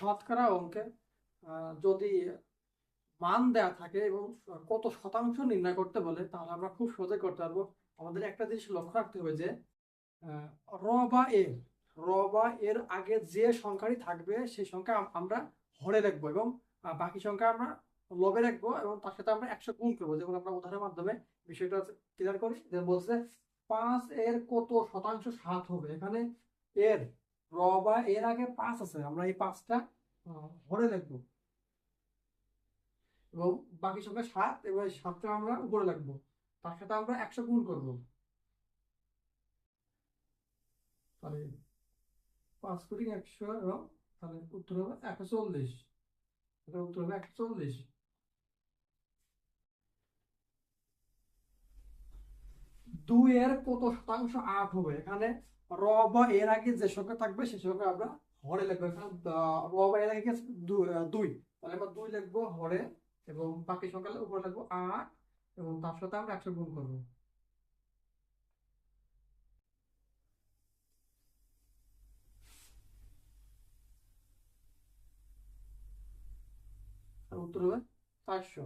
শতকরা অঙ্কে যদি মান দেওয়া থাকে এবং কত শতাংশ নির্ণয় করতে বলে, তাহলে আমরা খুব সহজে করতে পারব। আমাদের একটা জিনিস লক্ষ্য রাখতে হবে যে র বা এর, র বা এর আগে যে সংখ্যাটি থাকবে, সেই সংখ্যা আমরা হরে রাখব এবং বাকি সংখ্যা আমরা লবে রাখব এবং তার সাথে আমরা একশো গুণ করব। যেমন আমরা উদাহরণের মাধ্যমে বিষয়টা ক্লিয়ার করি, যে বলছে পাঁচ এর কত শতাংশ সাত হবে? এখানে এর র বা এর আগে পাঁচ আছে, আমরা এই পাঁচটা হরে লিখব এবং বাকি সংখ্যা সাত এবং সাতটা আমরা উপরে লিখব তার সাথে আমরা একশো গুণ করব। তাহলে পাঁচ কোটি একশো, তাহলে উত্তর হবে একশো চল্লিশ। উত্তর হবে একশো চল্লিশ। দুই এর কত শতাংশ আট হবে। এখানে র বা এর আগে যে সংখ্যা থাকবে, সেই সংখ্যা আমরা হরে লিখব। এখানে র বা এর আগে দুই। তাহলে আমরা দুই লিখব হরে এবং বাকি সংখ্যা উপরে লিখব আট এবং তার সাথে আমরা একশো গুণ করব। উত্তর হবে চারশো।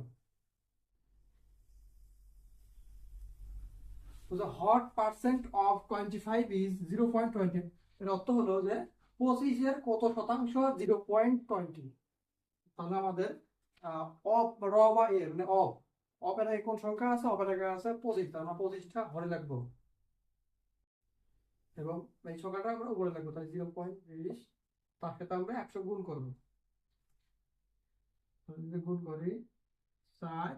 The hot percent of 25 is 0.20 এর অর্থ হলো যে পঁচিশের কত শতাংশ? জিরো পয়েন্ট টোয়েন্টি তাহলে আমাদের অফ র বা এর মানে অফ। অফ এর আগে কোন সংখ্যা আছে? অফ এর আগে আছে পঁচিশ। তাহলে আমরা পঁচিশটা হরে লাগবো এবং এই সংখ্যাটা আমরা উপরে লাগবো তাই জিরো পয়েন্ট তার সাথে আমরা একশো গুণ করব। যদি গুণ করি, চার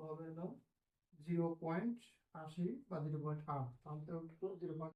হবে হলো জিরো পয়েন্ট আশি বা জিরো পয়েন্ট আট তাহলে জিরো পয়েন্ট